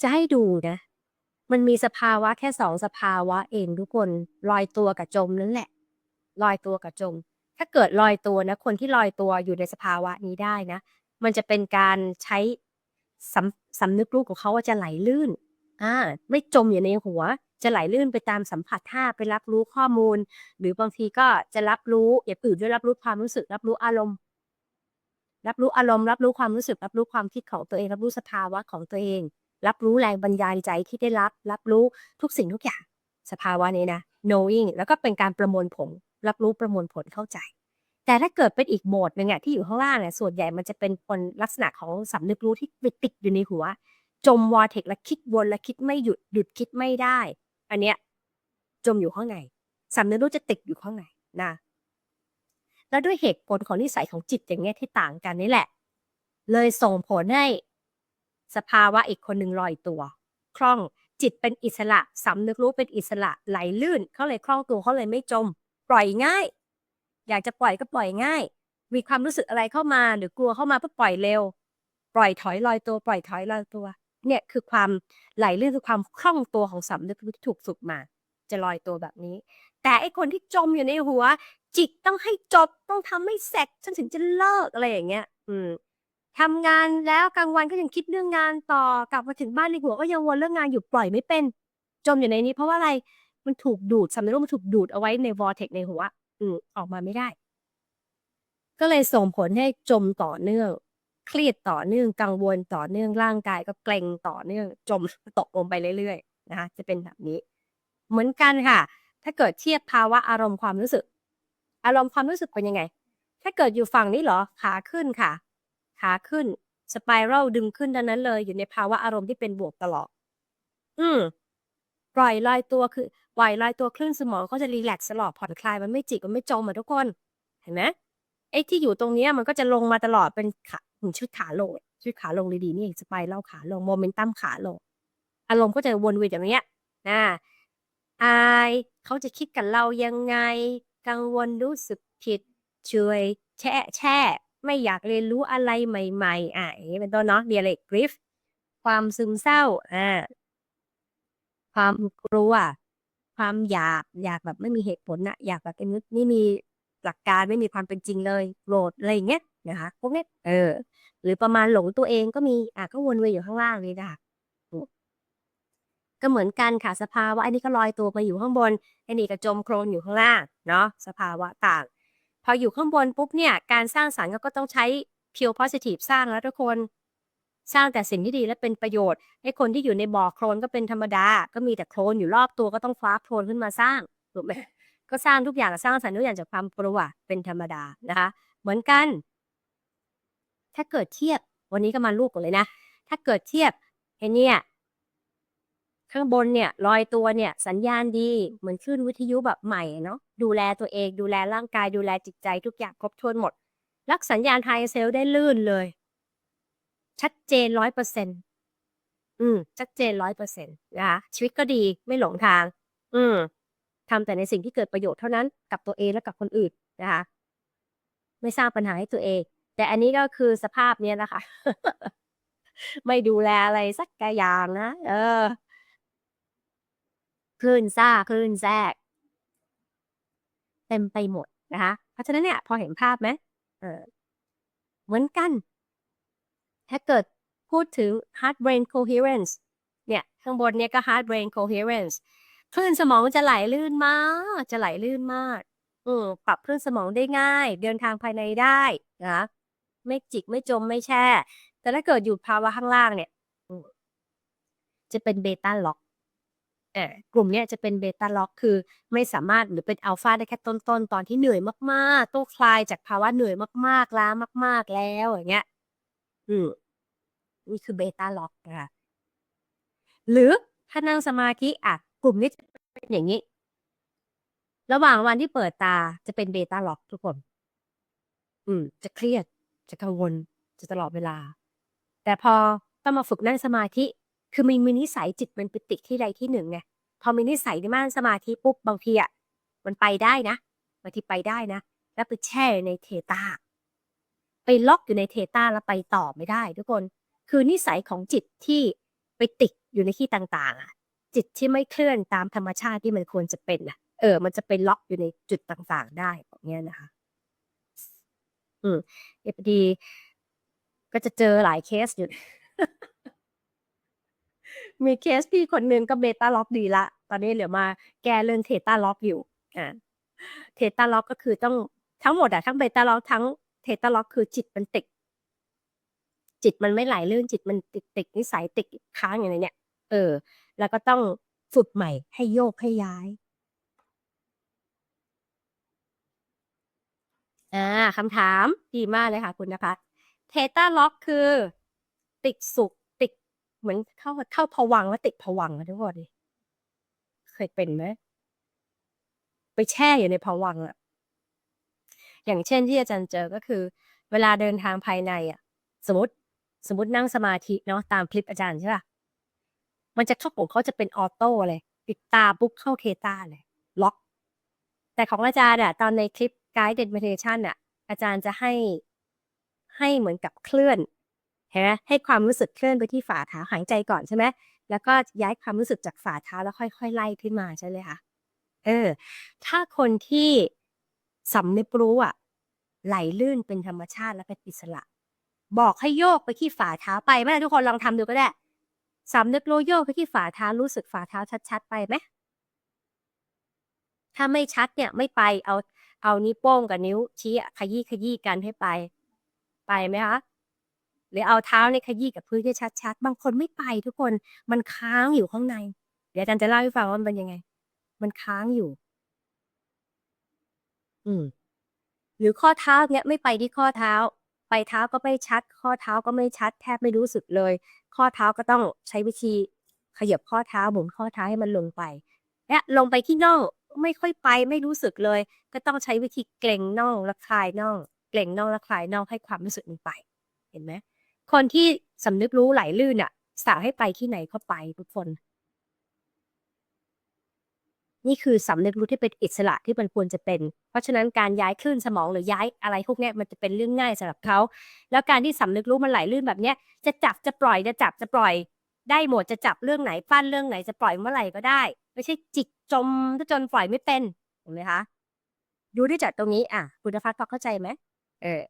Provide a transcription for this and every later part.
จะให้ดูนะ มันมีสภาวะแค่สองสภาวะเองทุกคนลอยตัวกับจมนั่นแหละลอยตัวกับจม ถ้าเกิดลอยตัวนะ คนที่ลอยตัวอยู่ในสภาวะนี้ได้นะ มันจะเป็นการใช้สำสำนึกรู้ของเขาว่าจะไหลลื่นอ่าไม่จมอยู่ในหัว จะไหลลื่นไปตามสัมผัสท่าไปรับรู้ข้อมูล หรือบางทีก็จะรับรู้อย่างอื่นด้วยรับรู้ความรู้สึก รับรู้อารมณ์ รับรู้อารมณ์ รับรู้ความรู้สึก รับรู้ความคิดของตัวเอง รับรู้สภาวะของตัวเอง รับรู้แรงบันดาลใจที่ได้รับ รับรู้ทุกสิ่งทุกอย่าง สภาวะนี้นะ knowing แล้วก็เป็นการประมวลผล รับรู้ประมวลผลเข้าใจ แต่ถ้าเกิดเป็นอีกโหมดหนึ่งอะที่อยู่ข้างล่างเนี่ยส่วนใหญ่มันจะเป็นคนลักษณะของสำนึกรู้ที่ไปติดอยู่ในหัว จมวอเทกและคิดวนและคิดไม่หยุดหยุดคิดไม่ได้ อันเนี้ยจมอยู่ข้างในสำนึกรู้จะติดอยู่ข้างในนะแล้วด้วยเหตุผลของนิสัยของจิตอย่างเงี้ยที่ต่างกันนี่แหละ เลยส่งผลให้ สภาวะอีกคนหนึ่งลอยตัว คล่องจิตเป็นอิสระสำนึกรู้เป็นอิสระไหลลื่นเขาเลยคล่องตัวเขาเลยไม่จม ปล่อยง่าย อยากจะปล่อยก็ปล่อยง่าย มีความรู้สึกอะไรเข้ามาหรือกลัวเข้ามาก็ปล่อยเร็ว ปล่อยถอยลอยตัว ปล่อยถอยลอยตัว เนี่ยคือความไหลลื่นคือความคล่องตัวของสำนึกรู้ที่ถูกฝึกมา จะลอยตัวแบบนี้ แต่ไอคนที่จมอยู่ในหัว จิตต้องให้จบต้องทำให้เสร็จฉันถึงจะเลิกอะไรอย่างเงี้ย อืม ทำงานแล้วกลางวันก็ยังคิดเรื่องงานต่อกลับมาถึงบ้านในหัวก็ยังวนเรื่องงานอยู่ปล่อยไม่เป็น จมอยู่ในนี้ เพราะว่าอะไรมันถูกดูดสำนึกมันถูกดูดเอาไว้ในวอร์เทกในหัวอืมออกมาไม่ได้ ก็เลยส่งผลให้จมต่อเนื่อง เครียดต่อเนื่องกังวลต่อเนื่องร่างกายก็เกร็งต่อเนื่อง จมตกลงไปเรื่อยๆนะคะจะเป็นแบบนี้ เหมือนกันค่ะ ถ้าเกิดเทียบภาวะอารมณ์ความรู้สึก อารมณ์ความรู้สึกเป็นยังไง ถ้าเกิดอยู่ฝั่งนี้เหรอขาขึ้นค่ะ ขาขึ้น สไปรัลดึงขึ้นดังนั้นเลย อยู่ในภาวะอารมณ์ที่เป็นบวกตลอด อืมปล่อยลอยตัวคือปล่อยลอยตัวคลื่นสมองก็จะรีแลกซ์ตลอดผ่อนคลายมันไม่จิกมันไม่จมอะทุกคน เห็นไหมไอ้ที่อยู่ตรงนี้มันก็จะลงมาตลอดเป็นขาหมือนชุดขาลงชุดขาลงดีๆนี่สไปรัลขาลงโมเมนตัมขาลง อารมณ์ก็จะวนเวียนอย่างเนี้ยนะอายเขาจะคิดกับเรายังไง กังวลรู้สึกผิดช่วย แช่แช่ ไม่อยากเรียนรู้อะไรใหม่ๆ อะอย่างนี้เป็นต้นเนาะเรียลกริฟความซึมเศร้าอ่าความกลัวความอยากอยากแบบไม่มีเหตุผลนะอยากแบบไอ้นึกนี่มีหลักการไม่มีความเป็นจริงเลยโกรธอะไรอย่างเงี้ยนะคะพวกเนี้ยเออ หรือประมาณหลงตัวเองก็มีอะก็วนเวียนอยู่ข้างล่างนี่นะคะก็เหมือนกันค่ะสภาวะอันนี้ก็ลอยตัวไปอยู่ข้างบนอ้นี่ก็จมโคลนอยู่ข้างล่างเนาะสภาวะต่าง พออยู่ข้างบนปุ๊บเนี่ย การสร้างสรรค์ก็ต้องใช้ pure positive สร้างแล้วทุกคน สร้างแต่สิ่งที่ดีและเป็นประโยชน์ให้คนที่อยู่ในบ่อโคลนก็เป็นธรรมดา ก็มีแต่โคลนอยู่รอบตัวก็ต้องคว้าโคลนขึ้นมาสร้างถูกไหมก็สร้างทุกอย่างสร้างสรรค์ทุกอย่างจากความกลัวเป็นธรรมดานะคะ เหมือนกัน ถ้าเกิดเทียบวันนี้ก็มาลูกกันเลยนะ ถ้าเกิดเทียบไอเนี่ย ข้างบนเนี่ยลอยตัวเนี่ยสัญญาณดีเหมือนคลื่นวิทยุแบบใหม่เนาะดูแลตัวเองดูแลร่างกายดูแลจิตใจทุกอย่างครบถ้วนหมด รักสัญญาณไฮเซลได้ลื่นเลย ชัดเจนร้อยเปอร์เซ็นอืม ชัดเจนร้อยเปอร์เซ็นต์นะคะชีวิตก็ดีไม่หลงทาง อืมทำแต่ในสิ่งที่เกิดประโยชน์เท่านั้นกับตัวเองและกับคนอื่นนะคะไม่สร้างปัญหาให้ตัวเอง แต่อันนี้ก็คือสภาพเนี้ยนะคะ ไม่ดูแลอะไรสักอย่างนะ เออ คลื่นซ่าคลื่นแทรก เต็มไปหมดนะคะ เพราะฉะนั้นเนี่ย พอเห็นภาพไหมเออเหมือนกัน ถ้าเกิดพูดถึง heart brain coherence เนี่ย ข้างบนเนี่ยก็ heart brain coherence คลื่นสมองจะไหลลื่นมาก จะไหลลื่นมากอืมปรับคลื่นสมองได้ง่าย เดินทางภายในได้นะไม่จิกไม่จมไม่แช่ แต่ถ้าเกิดอยู่ภาวะข้างล่างเนี่ยจะเป็นเบต้าล็อก ออกลุ่มเนี้ยจะเป็นเบต้าล็อกคือไม่สามารถหรือเป็นอัลฟาได้แค่ต้นๆตอนที่เหนื่อยมากๆต้องคลายจากภาวะเหนื่อยมากๆล้ามาก ๆแล้วอย่างเงี้ยอืมนี่คือเบต้าล็อกนะคะหรือถ้านั่งสมาธิอะกลุ่มนี้จะเป็นอย่างนี้ ระหว่างวันที่เปิดตาจะเป็นเบต้าล็อกทุกคน อืม จะเครียดจะกังวลจะตลอดเวลา แต่พอต้องมาฝึกนั่งสมาธิ คือมีมีนิสัยจิตมันไปติดที่ใดที่หนึ่งไงพอมีนิสัยในม่านสมาธิปุ๊บบางทีอะมันไปได้นะบางทีไปได้นะ แล้วไปแช่ในเทตาไปล็อกอยู่ในเทตาแล้วไปต่อไม่ได้ ทุกคน คือนิสัยของจิตที่ไปติดอยู่ในที่ต่างๆอะจิตที่ไม่เคลื่อนตามธรรมชาติที่มันควรจะเป็นน่ะเออ มันจะไปล็อกอยู่ในจุดต่างๆ ได้แบบนี้นะคะ อืมเดี๋ยวพดี ก็จะเจอหลายเคสอยู่ มีเคสพี่คนหนึ่งก็ Beta Lock ดีล้วตอนนี้เหลือมาแก้เรื่อง Theta Lock อยู่อ่า Theta Lock ก็คือต้องทั้งหมดอะทั้ง Beta Lock ทั้ง Theta Lock คือจิตมันติดจิตมันไม่ไหลลื่นจิตมันติดติดนิสัยติดค้างอยู่ในเนี่ย เออ แล้วก็ต้องฝึกใหม่ให้โยกให้ย้ายอ่าคำถามดีมากเลยค่ะคุณนภัส Theta Lock คือ ติดสุข เหมือนเข้าเข้าภวังแล้วติดภวังค์อะนึกออกดิเคยเป็นไหม?ไปแช่อยู่ในภวังอะอย่างเช่นที่อาจารย์เจอก็คือ เวลาเดินทางภายในอะสมมติสมมตินั่งสมาธิเนาะตามคลิปอาจารย์ใช่เปล่า?มันจะเข้าของเขาจะเป็นออโต้เลยปิดตาปุ๊บเข้า Theta เลย ล็อก แต่ของอาจารย์อะตอนในคลิป Guided Meditation น่ะอาจารย์จะให้ให้เหมือนกับเคลื่อน เห็นไหมให้ความรู้สึกเคลื่อนไปที่ฝ่าเท้าหายใจก่อนใช่ไหมแล้วก็ย้ายความรู้สึกจากฝ่าเท้าแล้วค่อย ๆ ไล่ขึ้นมาใช่ไหมคะ?เออ ถ้าคนที่สำนึกรู้อะ ไหลลื่นเป็นธรรมชาติและเป็นอิสระ บอกให้โยกไปที่ฝ่าเท้าไปไหมทุกคนลองทำดูก็ได้สำนึกรู้โยกไปที่ฝ่าเท้ารู้สึกฝ่าเท้าชัด ๆ ไปไหม?ถ้าไม่ชัดเนี่ยไม่ไปเอาเอานิ้วโป้งกับนิ้วชี้อะขยี้กันให้ไป ไปไหมคะ? หรือเอาเท้าเนี่ยขยี้กับพื้นให้ชัดๆ บางคนไม่ไปทุกคนมันค้างอยู่ข้างใน เดี๋ยวอาจารย์จะเล่าให้ฟังว่ามันเป็นยังไง มันค้างอยู่ อืม หรือข้อเท้าเงี้ยไม่ไปที่ข้อเท้า ไปเท้าก็ไม่ชัด ข้อเท้าก็ไม่ชัด แทบไม่รู้สึกเลย ข้อเท้าก็ต้องใช้วิธีขยิบข้อเท้าหมุนข้อเท้าให้มันลงไปและลงไปที่น่องไม่ค่อยไปไม่รู้สึกเลย ก็ต้องใช้วิธีเกร็งน่องและคลายน่อง เกร็งน่องและคลายน่องให้ความรู้สึกมันไป เห็นไหม คนที่สำนึกรู้ไหลลื่นน่ะสั่งให้ไปที่ไหนก็ไปทุกคน นี่คือสำนึกรู้ที่เป็นอิสระที่มันควรจะเป็น เพราะฉะนั้นการย้ายคลื่นสมองหรือย้ายอะไรพวกนี้มันจะเป็นเรื่องง่ายสำหรับเขาแล้วการที่สำนึกรู้มันไหลลื่นแบบเนี้ย จะจับจะปล่อยจะจับจะปล่อย ได้หมดจะจับเรื่องไหนปั้นเรื่องไหนจะปล่อยเมื่อไหร่ก็ได้ ไม่ใช่จิกจมจนปล่อยไม่เป็นเห็นไหมคะ?ดูได้จากตรงนี้อาคุณนภัสพอเข้าใจไหม?เออ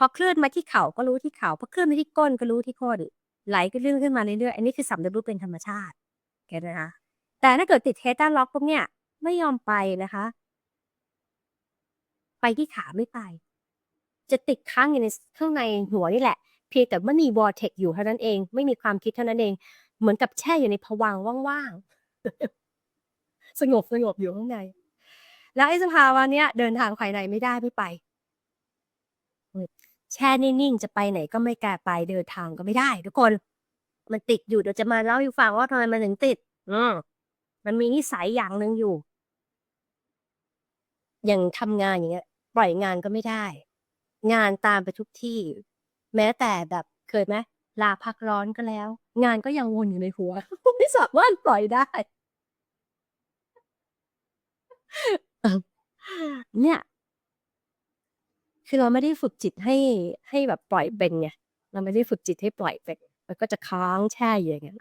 พอเคลื่อนมาที่เข่าก็รู้ที่เข่าพอเคลื่อนมาที่ก้นก็รู้ที่ก้นไหลก็เลื่อนขึ้นมาเรื่อยๆอันนี้คือสำนึกรู้เป็นธรรมชาติเก็ตไหมคะ?แต่ถ้าเกิดติด Theta Lock ปุ๊บเนี่ยไม่ยอมไปนะคะ ไปที่ขาไม่ไป จะติดค้างอยู่ในข้างในหัวนี่แหละ เพียงแต่ว่มี vortex อยู่เท่านั้นเอง ไม่มีความคิดเท่านั้นเอง เหมือนกับแช่อยู่ในภวังว่างๆ สงบๆอยู่ข้างใน แล้วไอ้สภาวะเนี้ยเดินทางภายในไม่ได้ไม่ไป แช่นิ่งๆ จะไปไหนก็ไม่กล้าไปเดินทางก็ไม่ได้ ทุกคน มันติดอยู่เดี๋ยวจะมาเล่าให้ฟังว่าทำไมมันถึงติด อืมมันมีนิสัยอย่างหนึ่งอยู่ อย่างทำงานอย่างเงี้ย ปล่อยงานก็ไม่ได้ งานตามไปทุกที่ แม้แต่แบบเคยไหมลาพักร้อนก็แล้ว งานก็ยังวนอยู่ในหัว ไม่สามารถปล่อยได้เออเนี่ย คือเราไม่ได้ฝึกจิตให้ให้แบบปล่อยเป็นไงเราไม่ได้ฝึกจิตให้ปล่อยเป็นมันก็จะค้างแช่อยู่อย่างเงี้ย